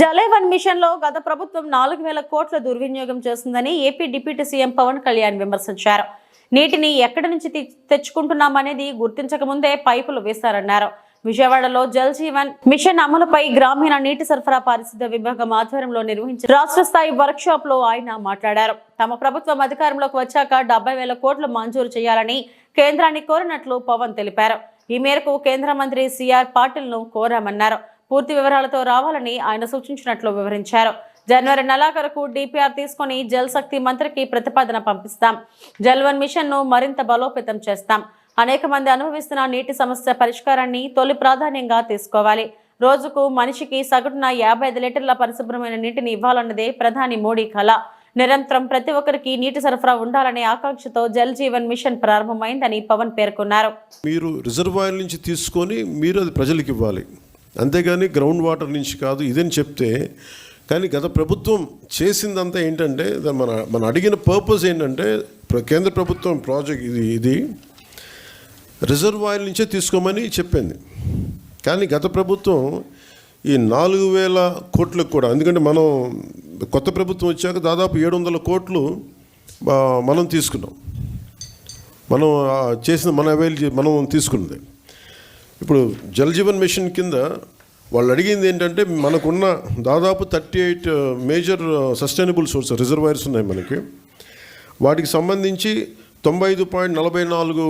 జలైవన్ మిషన్లో గత ప్రభుత్వం నాలుగు వేల కోట్ల దుర్వినియోగం చేస్తుందని A P deputy CM Pawan Kalyan విమర్శించారు. నీటిని ఎక్కడి నుంచి తెచ్చుకుంటున్నామనేది గుర్తించక ముందే పైపులు వేశారన్నారు. విజయవాడలో జల్ జీవన్ మిషన్ అమలుపై గ్రామీణ నీటి సరఫరా పారిశుద్ధ్య విభాగం ఆధ్వర్యంలో నిర్వహించిన రాష్ట్ర స్థాయి వర్క్ షాప్లో ఆయన మాట్లాడారు. తమ ప్రభుత్వం అధికారంలోకి వచ్చాక డెబ్బై వేల కోట్లు మంజూరు చేయాలని కేంద్రాన్ని కోరినట్లు పవన్ తెలిపారు. ఈ మేరకు కేంద్ర మంత్రి సిఆర్ పాటిల్ను కోరామన్నారు. పూర్తి వివరాలతో రావాలని ఆయన సూచించినట్లు వివరించారు. జనవరి నెలాఖరుకు డిపిఆర్ తీసుకొని జల్ శక్తి మంత్రికి ప్రతిపాదన పంపిస్తాం. జల్వన్ మిషన్ను మరింత బలోపేతం చేస్తాం. అనేక మంది అనుభవిస్తున్న నీటి సమస్య పరిష్కారాన్ని తొలి ప్రాధాన్యంగా తీసుకోవాలి. రోజుకు మనిషికి సగటున యాభై ఐదు లీటర్ల పరిశుభ్రమైన నీటిని ఇవ్వాలన్నదే ప్రధాని మోడీ కళ నిరంతరం ప్రతి ఒక్కరికి నీటి సరఫరా ఉండాలనే ఆకాంక్షతో జల్ జీవన్ మిషన్ ప్రారంభమైందని పవన్ పేర్కొన్నారు. మీరు రిజర్వాయర్ నుంచి తీసుకొని మీరు అది ప్రజలకు ఇవ్వాలి. అంతేగాని గ్రౌండ్ వాటర్ నుంచి కాదు ఇదని చెప్తే కానీ గత ప్రభుత్వం చేసిందంతా ఏంటంటే మన మన అడిగిన పర్పస్ ఏంటంటే ప్ర- కేంద్ర ప్రభుత్వం ప్రాజెక్ట్ ఇది ఇది రిజర్వాయర్ నుంచే తీసుకోమని చెప్పింది. కానీ గత ప్రభుత్వం ఈ నాలుగు వేల కోట్లకు కూడా ఎందుకంటే మనం కొత్త ప్రభుత్వం వచ్చాక దాదాపు ఏడు వందల కోట్లు మనం తీసుకున్నాం. మనం చేసిన మన అవైల్ మనం తీసుకున్నది. ఇప్పుడు జల్ జీవన్ మిషన్ కింద వాళ్ళు అడిగింది ఏంటంటే మనకున్న దాదాపు thirty eight major sustainable source reservoirs ఉన్నాయి మనకి. వాటికి సంబంధించి తొంభై ఐదు పాయింట్ నలభై నాలుగు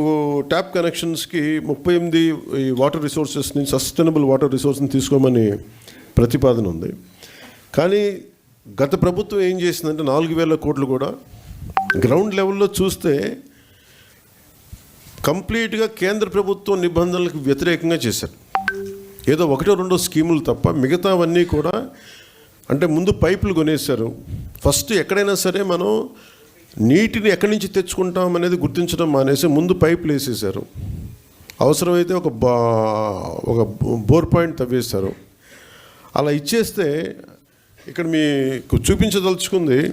ట్యాప్ కనెక్షన్స్కి ముప్పై ఎనిమిది ఈ వాటర్ రిసోర్సెస్ నుంచి సస్టైనబుల్ వాటర్ రిసోర్స్ని తీసుకోమని ప్రతిపాదన ఉంది. కానీ గత ప్రభుత్వం ఏం చేసిందంటే నాలుగు వేల కోట్లు కూడా గ్రౌండ్ లెవెల్లో చూస్తే కంప్లీట్గా కేంద్ర ప్రభుత్వం నిబంధనలకు వ్యతిరేకంగా చేశారు. ఏదో ఒకటో రెండో స్కీములు తప్ప మిగతావన్నీ కూడా అంటే ముందు పైపులు కొనేశారు. ఫస్ట్ ఎక్కడైనా సరే మనం నీటిని ఎక్కడి నుంచి తెచ్చుకుంటాం అనేది గుర్తించడం మానేసి ముందు పైపులు వేసేసారు అవసరమైతే ఒక బా ఒక బోర్ పాయింట్ తవ్వేశారు. అలా ఇచ్చేస్తే ఇక్కడ మీకు చూపించదలుచుకుంది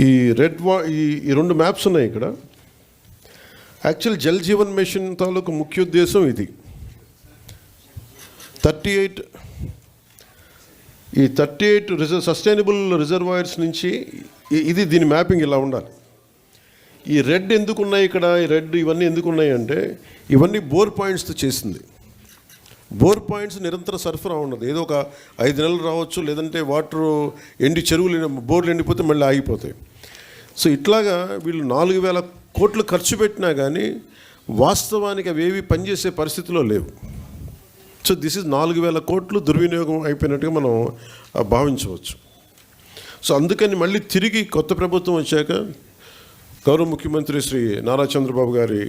ఈ రెడ్ వా ఈ ఈ రెండు మ్యాప్స్ ఉన్నాయి ఇక్కడ. యాక్చువల్ జల్ జీవన్ మిషన్ తాలూకు ముఖ్య ఉద్దేశం ఇది. థర్టీ ఎయిట్ ఈ thirty eight reserve sustainable reservoirs నుంచి ఇది దీని మ్యాపింగ్ ఇలా ఉండాలి. ఈ రెడ్ ఎందుకు ఉన్నాయి ఇక్కడ? ఈ రెడ్ ఇవన్నీ ఎందుకు ఉన్నాయి అంటే ఇవన్నీ బోర్ పాయింట్స్తో చేసింది. బోర్ పాయింట్స్ నిరంతర సరఫరా ఉండదు. ఏదో ఒక ఐదు నెలలు రావచ్చు లేదంటే వాటర్ ఎండి చెరువులు బోర్లు ఎండిపోతే మళ్ళీ ఆగిపోతాయి. సో ఇట్లాగా వీళ్ళు నాలుగు వేల కోట్లు ఖర్చు పెట్టినా కానీ వాస్తవానికి అవి ఏవి పనిచేసే పరిస్థితిలో లేవు. సో దిస్ ఇస్ నాలుగు వేల కోట్లు దుర్వినియోగం అయిపోయినట్టుగా మనం భావించవచ్చు. సో అందుకని మళ్ళీ తిరిగి కొత్త ప్రభుత్వం వచ్చాక గౌరవ ముఖ్యమంత్రి శ్రీ నారా చంద్రబాబు గారి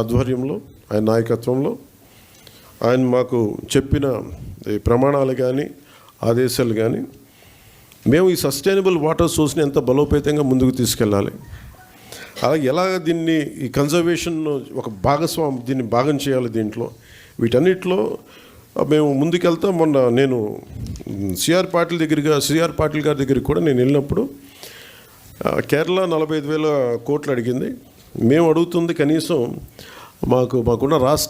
ఆధ్వర్యంలో ఆయన నాయకత్వంలో ఆయన మాకు చెప్పిన ఈ ప్రమాణాలు కానీ ఆదేశాలు కానీ మేము ఈ సస్టైనబుల్ వాటర్ సోర్స్ని ఎంత బలోపేతంగా ముందుకు తీసుకెళ్ళాలి? అలాగే ఎలా దీన్ని ఈ కన్జర్వేషన్ ఒక భాగస్వామి దీన్ని భాగం చేయాలి దీంట్లో? వీటన్నిటిలో మేము ముందుకెళ్తా. మొన్న నేను సిఆర్ పాటిల్ దగ్గరగా సిఆర్ పాటిల్ గారి దగ్గరికి కూడా నేను వెళ్ళినప్పుడు కేరళ నలభై ఐదు వేల కోట్లు అడిగింది. మేము అడుగుతుంది కనీసం మాకు మాకున్న రాష్ట్ర